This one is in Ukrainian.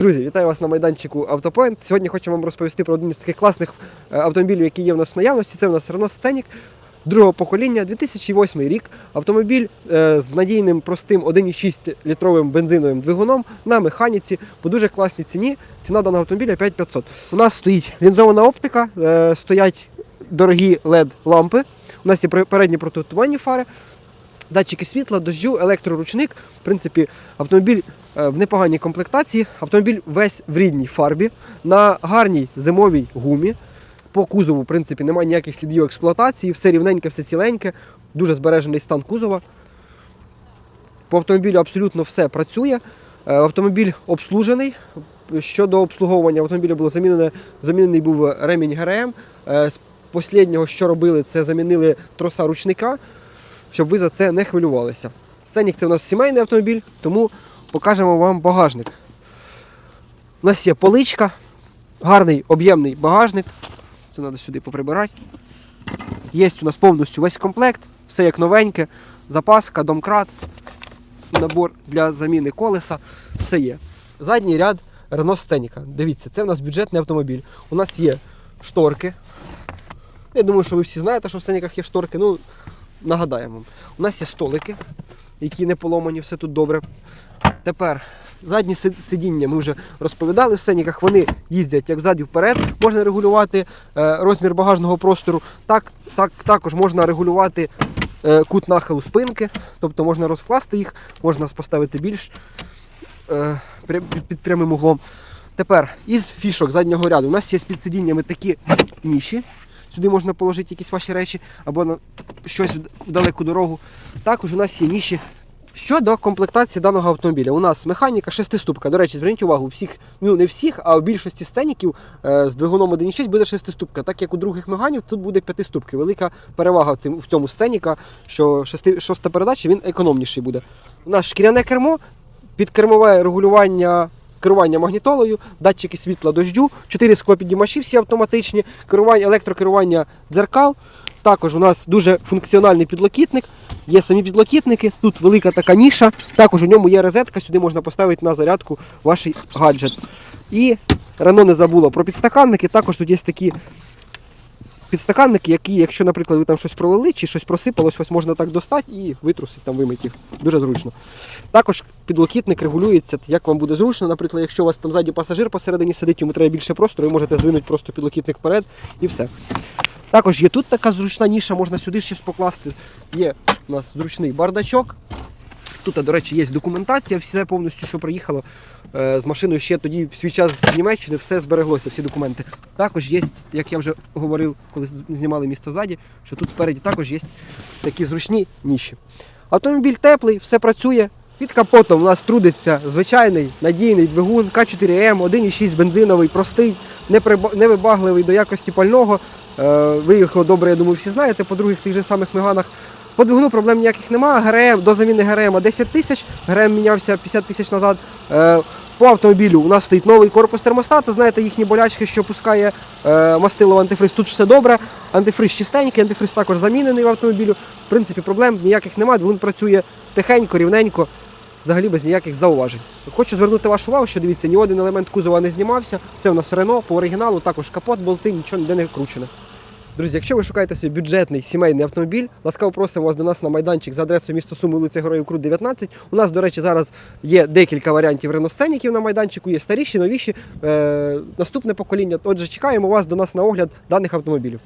Друзі, вітаю вас на майданчику Автопоінт. Сьогодні хочу вам розповісти про один із таких класних е, автомобілів, які є в нас в наявності. Це у нас Renault Scenic другого покоління, 2008 рік. Автомобіль е, з надійним простим 1,6 літровим бензиновим двигуном на механіці по дуже класній ціні. Ціна даного автомобіля 5500. У нас стоїть лінзована оптика, е, стоять дорогі LED-лампи. У нас є передні протитуманні фари. Датчики світла, дощу, електроручник. В принципі, автомобіль е, в непоганій комплектації. Автомобіль весь в рідній фарбі, на гарній зимовій гумі. По кузову, в принципі, немає ніяких слідів експлуатації, все рівненьке, все ціленьке, дуже збережений стан кузова. По автомобілю абсолютно все працює. Е, Автомобіль обслужений. Щодо обслуговування автомобіля було замінене, замінений був ремінь ГРМ. Е, З останнього, що робили, це замінили троса ручника, щоб ви за це не хвилювалися. Сценік це у нас сімейний автомобіль, тому покажемо вам багажник. У нас є поличка, гарний об'ємний багажник. Це треба сюди поприбирати. Є у нас повністю весь комплект, все як новеньке, запаска, домкрат, набор для заміни колеса, все є. Задній ряд Renault Scenic. Дивіться, це у нас бюджетний автомобіль. У нас є шторки. Я думаю, що ви всі знаєте, що в Сценіках є шторки. Ну, нагадаємо. У нас є столики, які не поломані, все тут добре. Тепер задні сидіння ми вже розповідали в сценіках, вони їздять як взад і вперед. Можна регулювати е, розмір багажного простору. Так, так, також можна регулювати е, кут нахилу спинки, тобто можна розкласти їх, можна поставити більш е, під, прямим углом. Тепер із фішок заднього ряду у нас є під сидіннями такі ніші. Сюди можна положити якісь ваші речі або на щось в далеку дорогу. Також у нас є ніші Щодо комплектації даного автомобіля, у нас механіка шестиступка. До речі, зверніть увагу, всіх, ну не всіх, а в більшості сценіків е, з двигуном 1.6 буде шестиступка. Так як у других меганів тут буде п'ятиступки. Велика перевага в цьому сценіка, що шести, шоста передача він економніший буде. У нас шкіряне кермо, підкермове регулювання. Керування магнітолою, датчики світла дождю, 4 склопідіймачі всі автоматичні, керування, електрокерування дзеркал. Також у нас дуже функціональний підлокітник. Є самі підлокітники, тут велика така ніша. Також у ньому є розетка, сюди можна поставити на зарядку ваш гаджет. І рано не забуло про підстаканники. Також тут є такі підстаканники, які, якщо, наприклад, ви там щось пролили чи щось просипалось, ось можна так достати і витрусити, там вимити їх. Дуже зручно. Також підлокітник регулюється, як вам буде зручно. Наприклад, якщо у вас там ззаді пасажир посередині сидить, йому треба більше простору, ви можете здвинути просто підлокітник вперед і все. Також є тут така зручна ніша, можна сюди щось покласти. Є у нас зручний бардачок. Тут, до речі, є документація, все повністю, що приїхало е, з машиною ще тоді в свій час з Німеччини, все збереглося, всі документи. Також є, як я вже говорив, коли знімали місто ззаді, що тут спереді також є такі зручні ніші. Автомобіль теплий, все працює. Під капотом у нас трудиться звичайний надійний двигун К4М, 1,6 бензиновий, простий, невибагливий до якості пального. Е, Ви добре, я думаю, всі знаєте, по других тих же самих меганах. По двигуну проблем ніяких немає. ГРМ до заміни ГРМ 10 тисяч, ГРМ мінявся 50 тисяч назад. Е, По автомобілю у нас стоїть новий корпус термостата. Знаєте, їхні болячки, що пускає е, мастило в антифриз. Тут все добре. Антифриз чистенький, антифриз також замінений в автомобілю. В принципі, проблем ніяких немає. Двигун працює тихенько, рівненько, взагалі без ніяких зауважень. Хочу звернути вашу увагу, що дивіться, ні один елемент кузова не знімався. Все у нас Рено по оригіналу, також капот, болти, нічого ніде не вкручене. Друзі, якщо ви шукаєте собі бюджетний сімейний автомобіль, ласкаво просимо вас до нас на майданчик за адресою місто Суми, вулиця Героїв Крут 19. У нас, до речі, зараз є декілька варіантів реносценіків на майданчику, є старіші, новіші, е, наступне покоління. Отже, чекаємо вас до нас на огляд даних автомобілів.